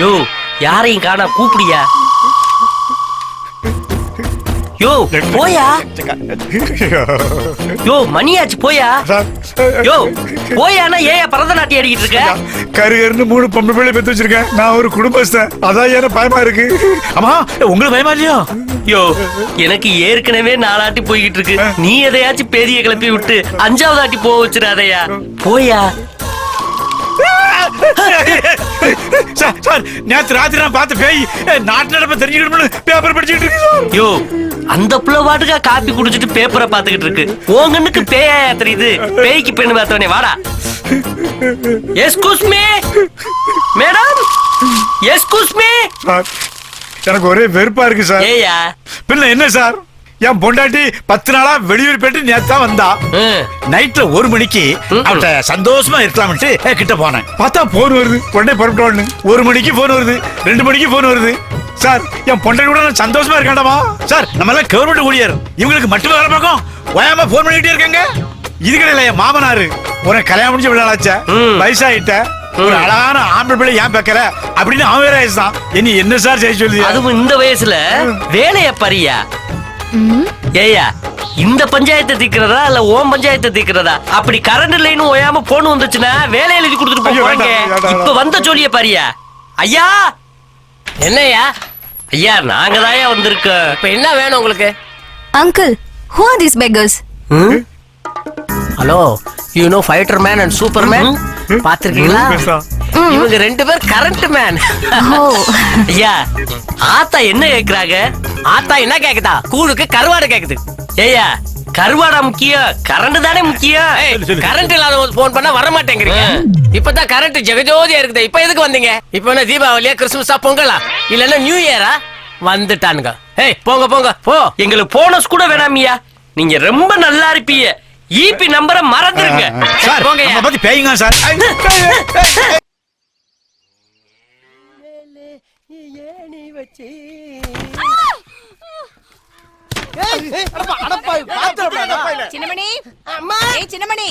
யோ யாரையும் காணா கூப்பிடியா? யோ போயா? யோ மணியாச்சு போயா? யோ போயானா ஏயா பரதநாட்டியம் ஆடிக்கிட்டு இருக்க? கரு கருன்னு மூணு பொம்பளை பிள்ளை பெத்து வச்சிருக்கேன். நான் ஒரு குடும்பஸ்தன். அதான் எனக்கு பயமா இருக்கு. அம்மா உங்களுக்கு பயமா இல்லையா? யோ எனக்கு ஏற்கனவே நாலாட்டி போய்கிட்டு இருக்கு. நீ எதையாச்சும் பெரிய கிளப்பி விட்டு அஞ்சாவது ஆட்டி போக வச்சிடாதயா. போயா சார் சார் நேத்து ராத்திரி நான் பார்த்த பேய் நாட்டு நடப்ப தெரிஞ்சுக்கணும்னு பேப்பர் படிச்சுட்டு இருக்கு. யோ அந்த புள்ள பாட்டுக்கா காப்பி குடிச்சிட்டு பேப்பரை பாத்துக்கிட்டு இருக்கு. உங்கன்னுக்கு பேயா தெரியுது? பேய்க்கு பெண்ணு பார்த்தவனே வாடா. Excuse me madam excuse me எனக்கு ஒரே வெறுப்பா இருக்கு சார். ஏயா பின்ன என்ன சார்? என் பொண்டாட்டி பத்து நாளா வெளியூர் போயிட்டு நேத்து தான் வந்தா நைட்ல ஒரு மணிக்கு. அவட்ட சந்தோஷமா இருக்கலாம்ட்டு கிட்ட போனேன். பார்த்தா போன் வருது. உடனே புறப்பட்டு ஒரு மணிக்கு போன் வருது. ரெண்டு மணிக்கு போன் வருது. சார் என் பொண்டாட்டி கூட நான் சந்தோஷமா இருக்காண்டாமா சார் நம்ம எல்லாம் கவர்மெண்ட் ஊழியர். இவங்களுக்கு மட்டும் வேலை பார்க்கும். ஓயாம போன் பண்ணிட்டே இருக்காங்க. இது கிடையாது என் மாமனாரு. உனக்கு கல்யாணம் முடிஞ்ச விளையாடாச்ச. வயசாயிட்ட. ஒரு. அழகான ஆம்பளை பிள்ளை ஏன் பார்க்கல? அப்படின்னு அவன் வேற வயசுதான். இனி என்ன சார் செய்ய சொல்லி அதுவும் இந்த வயசுல வேலைய பறியா? ஏயா இந்த பஞ்சாயத்தை தீக்கிறதா இல்ல ஓம் பஞ்சாயத்தை தீக்கிறதா? அப்படி கரண்ட் லைன் ஓயாம போன் வந்துச்சுன்னா வேலை எழுதி கொடுத்துட்டு போறாங்க. இப்ப வந்த ஜோலிய பாரியா ஐயா என்னய்யா? ஐயா நாங்க தாயா வந்திருக்கோம். இப்ப என்ன வேணும் உங்களுக்கு? Uncle, who are these beggars? Hello you know fighter man and superman பாத்திருக்கீங்களா. இவங்க ரெண்டு பேர் கரண்ட் மேன் ஐயா ஆத்தா என்ன கேக்குறாங்க? ஆத்தா என்ன கேக்குதா? கூழுக்கு கருவாடு கேக்குது. ஏயா கருவாடா முக்கியம். கரண்ட் தானே முக்கியம். கரண்ட் இல்லாத போன் பண்ணா வர மாட்டேங்கிறீங்க இப்பதான் கரண்ட் ஜெகஜோதியா இருக்குது. இப்ப எதுக்கு வந்தீங்க? இப்ப என்ன தீபாவளியா கிறிஸ்துமஸா பொங்கலா? இல்லன்னா நியூ இயரா வந்துட்டானுங்க. ஏய் போங்க போங்க. போ. எங்களுக்கு போனஸ் கூட வேணாமியா நீங்க ரொம்ப நல்லா இருப்பீங்க. ஈபி நம்பரை மறந்துருங்க. சார். நம்ம பத்தி பேய்ங்க சார். சின்னமணி. ஏய் சின்னமணி.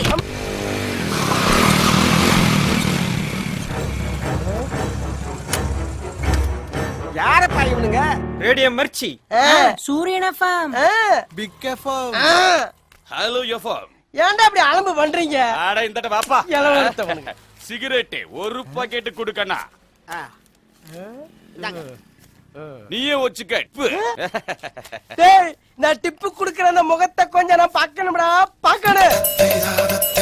யாரப்பா இவனுங்க? Radio Mirchi. Suryan FM big FM hello FM ஏன்டா இப்படி அலம்பு பண்றீங்க? ஆட இந்த வாப்பா. இளவரசவனுங்க. சிகரெட் ஒரு பாக்கெட் கொடுக்கண்ணா. நீயே வச்சுக்க நான் டிப்பு குடுக்குற அந்த முகத்தை கொஞ்சம் நான் பார்க்கணும்டா. பார்க்கணும்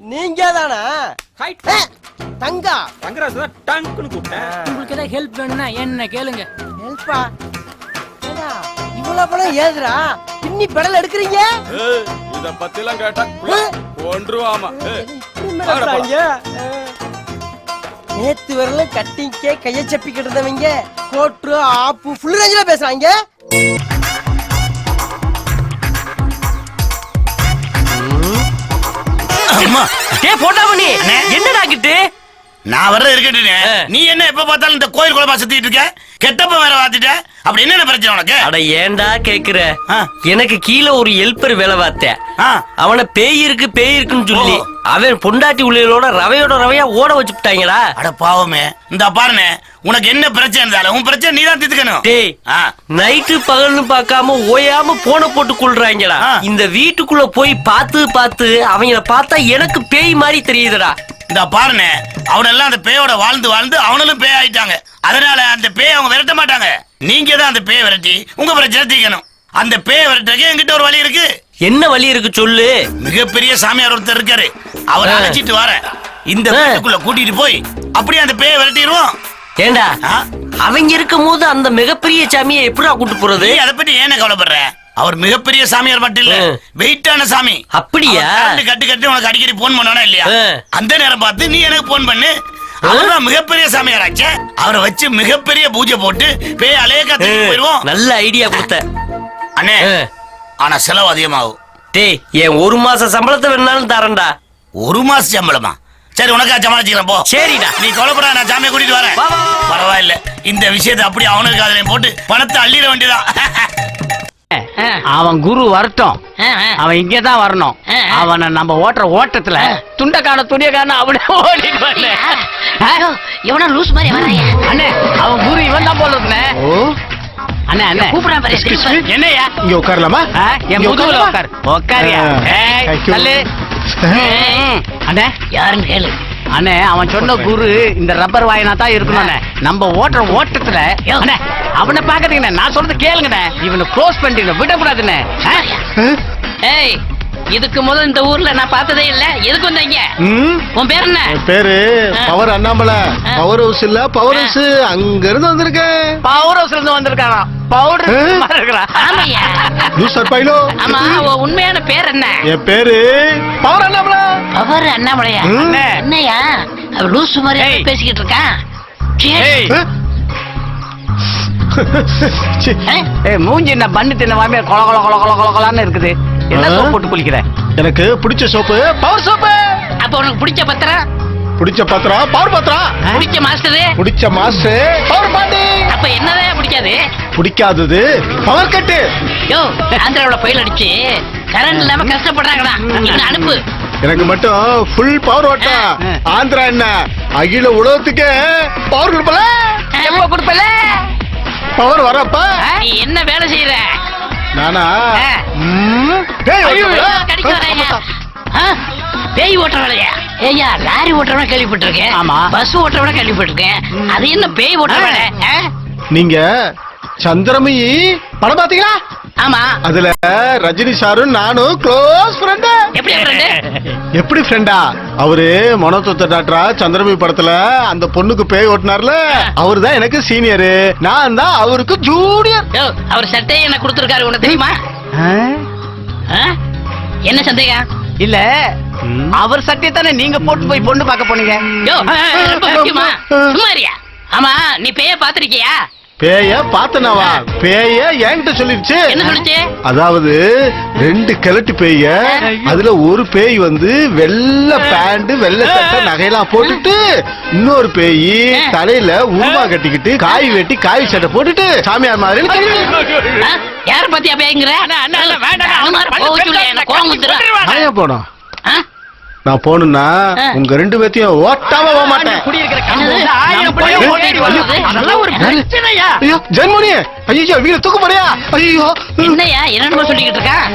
நீங்க தானா தங்கா. தங்கராஜ் தான் டங்க்னு கூப்பிட்டேன் உங்களுக்கு ஏதாவது ஹெல்ப் வேணும்னா என்ன கேளுங்க. ஹெல்ப்பா இவ்வளவு பணம் ஏதுடா பின்னி பெடல் எடுக்கிறீங்க? இத பத்தி எல்லாம் கேட்டா ஒன்றுவாமா. நேத்து வரல கட்டிங்கே கைய சப்பிக்கிட்டு இருந்தவங்க கோட்ரு ஆப்பு ஃபுல் ரேஞ்சில பேசுறாங்க. அம்மா ஏ போட்டாமணி என்னடா கிட்டு? நான் வர்றது இருக்கட்டுனே நீ என்ன எப்ப பார்த்தாலும் இந்த கோயில் குழம்பா சுத்திட்டு இருக்க? கெட்டப்ப வேற வாத்திட்ட? அப்படி என்ன பிரச்சனை உனக்கு? அட ஏன்டா கேக்குற. எனக்கு கீழே ஒரு ஹெல்ப்பர் வேலை பார்த்தேன். அவனை பேய் இருக்கு பேய் இருக்குன்னு சொல்லி. அவன் பொண்டாட்டி உள்ளோட ரவையோட ரவையா ஓட வச்சுட்டாங்கடா அட பாவமே. இந்த பாருனே உனக்கு என்ன பிரச்சனை இருந்தாலும் உன் பிரச்சனை நீ தான் தீர்த்துக்கணும். டேய். நைட்டு பகல்னு பார்க்காம ஓயாம போன போட்டு கொள்றாங்கடா. இந்த வீட்டுக்குள்ள போய் பார்த்து பார்த்து அவங்கள பார்த்தா எனக்கு பேய் மாதிரி தெரியுதுடா. இந்த பாருனே அவனெல்லாம் அந்த பேயோட வாழ்ந்து வாழ்ந்து அவனும் பேய் ஆயிட்டாங்க. அதனால அந்த பேய் அவங்க விரட்ட மாட்டாங்க. நீங்க தான் அந்த பேயை விரட்டி உங்க பிரச்சனை தீர்க்கணும் அந்த பேயை விரட்டுறதுக்கு என்கிட்ட ஒரு வழி இருக்கு. என்ன வழி இருக்கு சொல்லு. மிகப்பெரிய சாமியார் ஒருத்தர் இருக்காரு. அவரை. அழைச்சிட்டு வரேன் இந்த. வீட்டுக்குள்ள கூட்டிட்டு போய் அப்படியே அந்த பேயை விரட்டிடுவோம். ஏண்டா? அவங்க இருக்கும் போது அந்த மிகப்பெரிய சாமியை எப்படிடா கூட்டு போறது? அதை பத்தி ஏன கவலைப்படுற? அவர் மிகப்பெரிய சாமியார் மட்டும் இல்ல. வெயிட்டான சாமி. அப்படியா? கட்டு கட்டு உனக்கு அடிக்கடி போன் பண்ணானா இல்லையா. அந்த நேரம் பார்த்து நீ எனக்கு போன் பண்ணு. அவர்தான் மிகப்பெரிய சாமியார் ஆச்சே அவரை வச்சு மிகப்பெரிய பூஜை போட்டு பேய் அலைய கத்து போயிருவோம் நல்ல ஐடியா கொடுத்த. அண்ணே. ஆனா செலவு அதிகமாகும். டேய் என் ஒரு மாச சம்பளத்தை வேணாலும் தரேன்டா. ஒரு மாசம் சம்பளமா? சரி உனக்கா சமாளிச்சுக்கிறேன் போ. சரிடா. நீ கொலைப்படா நான் சாமியை கூட்டிட்டு வரேன். பரவாயில்ல. இந்த விஷயத்தை அப்படியே அவனுக்கு அதிலையும் போட்டு பணத்தை அள்ளிட வேண்டியதான் அவன் குரு வரட்டும். அவன் இங்கே தான் வரணும் அவனை நம்ம ஓட்டுற ஓட்டத்துல துண்ட காண துணிய காண அப்படியே ஓடிடுவானே எவனா லூஸ் மாதிரி வராங்க அண்ணே அவன் குரு இவன் தான் போல இருக்குண்ணே. அண்ணே அண்ணே. கூப்பிடுறான் பாரு, இங்க உட்காரலாமா? என் முதுகுல? உட்கார். உட்காரியா அண்ணே. யாருன்னு கேளு. அண்ணே அவன் சொன்ன குரு இந்த ரப்பர் வாயினா தான் இருக்கணும்ண்ணே நம்ம ஓட்டுற ஓட்டத்துல அண்ணே அவனை பாக்குறீங்கண்ணே நான் சொல்றது கேளுங்கண்ணே. இவனை க்ளோஸ் பண்ணிட்டு விடக்கூடாதுண்ணே? ஏய் இதுக்கு முதல் இந்த ஊர்ல நான் பார்த்ததே இல்ல. எதுக்கு வந்தீங்க உன் பேர் என்ன? என் பேரு பவர் அண்ணாமலை. பவர் ஹவுஸ் இல்ல பவர் ஹவுஸ் அங்க இருந்து வந்திருக்கேன். பவர் ஹவுஸ்ல இருந்து வந்திருக்கானா? பவுடர் ஆமா உன் உண்மையான பேர் என்ன? என் பேரு பவர் அண்ணாமலை. பவர் அண்ணாமலையா. என்னையா? அவ லூஸ் மாதிரி. பேசிக்கிட்டு இருக்கான் மூஞ்சி என்ன பண்ணு தின்ன மாதிரி கொல கொல கொல கொல கொல கொலன்னு இருக்குது. என்ன ஆ? சோப் போட்டு குளிக்கிற? எனக்கு பிடிச்ச சோப்பு பவர் சோப்பு. அப்ப உனக்கு பிடிச்ச பத்திரம் பிடிச்ச பத்திரம் பவர் பத்திரம் பிடிச்ச மாஸ்டரு பிடிச்ச மாஸ்டர் பவர் பாண்டி அப்ப என்னதான் பிடிக்காது? பிடிக்காதது பவர் கட்டு யோ ஆந்திராவோட பயில் அடிச்சு கரண்ட் இல்லாம கஷ்டப்படுறாங்கடா. அனுப்பு. எனக்கு மட்டும் ஃபுல் பவர் ஓட்டா. ஆந்திரா என்ன? அகில உலகத்துக்கு பவர் கொடுப்பல? எப்ப கொடுப்பல? பவர் வரப்ப? நீ என்ன வேலை செய்யற? நானா? பேய் ஓட்டுற வேலையா ஏய்யா லாரி ஓட்டுறவன கேள்விப்பட்டிருக்கேன். ஆமா. பஸ் ஓட்டுறவன கேள்விப்பட்டிருக்கேன். அது என்ன பேய் ஓட்டுற வேலை? நீங்க சந்திரமுகி படம் பாத்தீங்களா ஆமா. அதுல ரஜினி சாரும் நானும் க்ளோஸ் ஃப்ரெண்டு எப்படி ஃப்ரெண்டு அவரு மனோதத்த டாக்டரா சந்திரமுகி படத்துல அந்த பொண்ணுக்கு பேய் ஓட்டினார்ல? அவரு தான் எனக்கு சீனியரு நான் தான் அவருக்கு ஜூனியர் அவர் சட்டையை எனக்கு கொடுத்துருக்காரு உனக்கு தெரியுமா? என்ன சந்தேகம்? இல்ல. அவர் சட்டியை தானே நீங்க போட்டு போய் பொண்ணு பார்க்க போனீங்க? ஆமா நீ பேய பாத்திருக்கியா பேய பார்த்தனவா பேய என்கிட்ட சொல்லிருச்சு. என்ன சொல்லுச்சு? அதாவது ரெண்டு கிழட்டு பேய அதுல ஒரு பேய் வந்து வெள்ளை பேண்ட் வெள்ளை சட்டை நகையெல்லாம் போட்டுட்டு இன்னொரு பேய் தலையில உருமா கட்டிக்கிட்டு காய் வெட்டி காய் சட்டை போட்டுட்டு சாமியார் மாதிரி? யார பத்தியா பேய்ங்கிற? போனோம்? நான் போகணும்னா. உங்க ரெண்டு பேத்தையும் ஓட்டாம போக மாட்டேன். பிரச்சனையா? ஐயோ வீட தூக்க போறியா? ஐயோ என்னய்யா என்னென்னமோ சொல்லிக்கிட்டு இருக்கான்